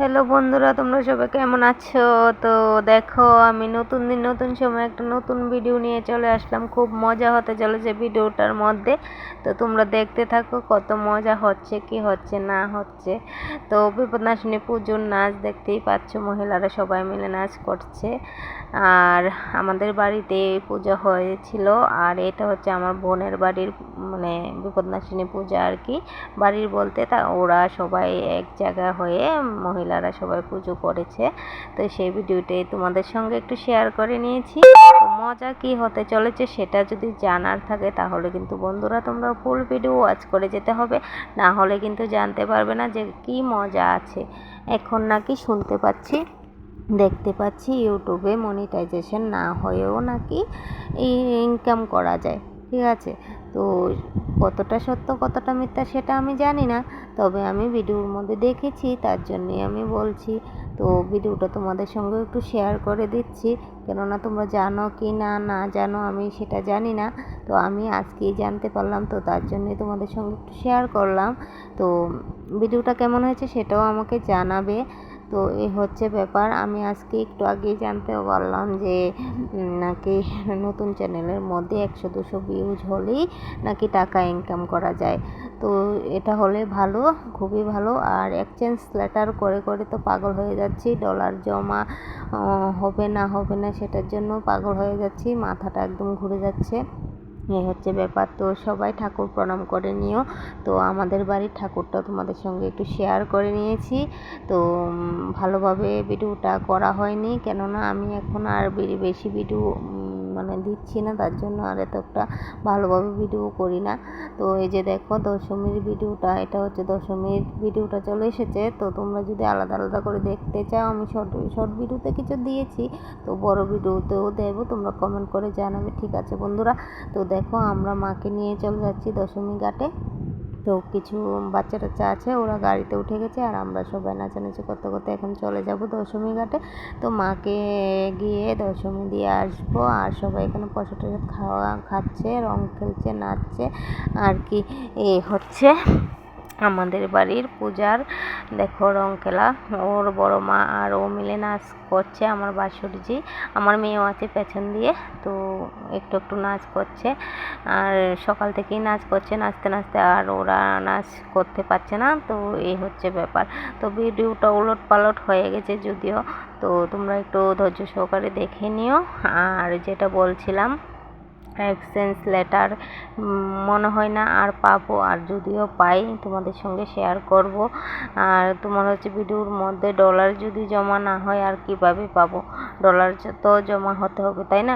Hello বন্ধুরা, তোমরা সবাই কেমন আছো? তো দেখো, আমি নতুন দিন, নতুন সময় একটা নতুন ভিডিও নিয়ে চলে আসলাম। খুব মজা হতে চলেছে ভিডিওটার মধ্যে। তো তোমরা দেখতে থাকো কত মজা হচ্ছে, কি হচ্ছে, না হচ্ছে। তো বিপদনাশিনী পুজোর নাচ দেখতেই পাচ্ছ, মহিলারা সবাই মিলে নাচ করছে। আর আমাদের বাড়িতে পুজো হয়েছিল, আর এটা হচ্ছে আমার বোনের বাড়ির মানে বিপদনাশিনী পূজা আর কি। বাড়ির বলতে তা, ওরা সবাই এক জায়গা হয়ে মহিলারা সবাই পুজো করেছে। তো সেই ভিডিওটাই তোমাদের সঙ্গে একটু শেয়ার করে নিয়েছি। তো মজা কি হতে চলেছে সেটা যদি জানার থাকে তাহলে কিন্তু বন্ধুরা তোমরা ফুল ভিডিও ওয়াচ করে যেতে হবে। না হলে কিন্তু জানতে পারবে না যে কি মজা আছে। এখন নাকি শুনতে পাচ্ছি, দেখতে পাচ্ছি ইউটিউবে মনিটাইজেশন না হয়েও নাকি ইনকাম করা যায়। ঠিক আছে? তো কতটা সত্য, কতটা মিথ্যা সেটা আমি জানি না। তবে আমি ভিডিওর মধ্যে দেখেছি, তার জন্যে আমি বলছি। তো ভিডিওটা তোমাদের সঙ্গে একটু শেয়ার করে দিচ্ছি। কেননা তোমরা জানো কি না না জানো আমি সেটা জানি না। তো আমি আজকেই জানতে পারলাম, তো তার জন্যই তোমাদের সঙ্গে একটু শেয়ার করলাম। তো ভিডিওটা কেমন হয়েছে সেটাও আমাকে জানাবে। তো এ হচ্ছে ব্যাপার। আমি আজকে একটু আগেই জানতে পারলাম যে নাকি নতুন চ্যানেলের মধ্যে একশো দুশো ভিউজ হলেই নাকি টাকা ইনকাম করা যায়। তো এটা হলে ভালো, খুবই ভালো। আর এক্সচেঞ্জ লেটার করে করে তো পাগল হয়ে যাচ্ছি। ডলার জমা হবে না হবে না, সেটার জন্য পাগল হয়ে যাচ্ছি। মাথাটা একদম ঘুরে যাচ্ছে। এই হচ্ছে ব্যাপার। তো সবাই ঠাকুর প্রণাম করে নিও। তো আমাদের বাড়ির ঠাকুরটা তোমাদের সঙ্গে একটু শেয়ার করে নিয়েছি। তো ভালোভাবে ভিডিওটা করা হয়নি। কেননা আমি এখন আর বেশি ভিডিও মানে দিচ্ছি না, তার জন্য আর এত একটা ভালোভাবে ভিডিও করি না। তো এই যে দেখো দশমীর ভিডিওটা এটা হচ্ছে দশমীর ভিডিওটা চলে এসেছে। তো তোমরা যদি আলাদা আলাদা করে দেখতে চাও, আমি শর্ট শর্ট ভিডিওতে কিছু দিয়েছি, তো বড় ভিডিওতেও দেবো, তোমরা কমেন্ট করে জানাবে, ঠিক আছে বন্ধুরা? তো দেখো আমরা মাকে নিয়ে চলে যাচ্ছি দশমী ঘাটে। তো কিছু বাচ্চা টাচ্চা আছে, ওরা গাড়িতে উঠে গেছে আর আমরা সবাই নাচানাচি করতে করতে এখন চলে যাব দশমী ঘাটে। তো মাকে গিয়ে দশমী দিয়ে আসব আর সবাই এখানে প্রসাদ টসাদ খাওয়া, খাচ্ছে, রং খেলছে, নাচছে, আর কি এ হচ্ছে। আমাদের বাড়ির পূজার। দেখো রং খেলা। ওর বড় মা আর ও মিলে নাচ করছে আমার বাসুরজি। আমার মেয়েও আছে পেছন দিয়ে, তো একটু একটু নাচ করছে। আর সকাল থেকেই নাচ করছে, নাচতে নাচতে আর ওরা নাচ করতে পারছে না, তো এই হচ্ছে ব্যাপার। তো ভিডিওটা উলট পালট হয়ে গেছে যদিও, তো তোমরা একটু ধৈর্য সহকারে দেখে নিও। আর যেটা বলছিলাম এক্সচেঞ্জ লেটার মনে হয় না আর পাবো। আর যদিও পাই, তোমাদের সঙ্গে শেয়ার করব। আর তোমার হচ্ছে ভিডিওর মধ্যে ডলার যদি জমা না হয়, আর কীভাবে পাবো? ডলার তো জমা হতে হবে, তাই না?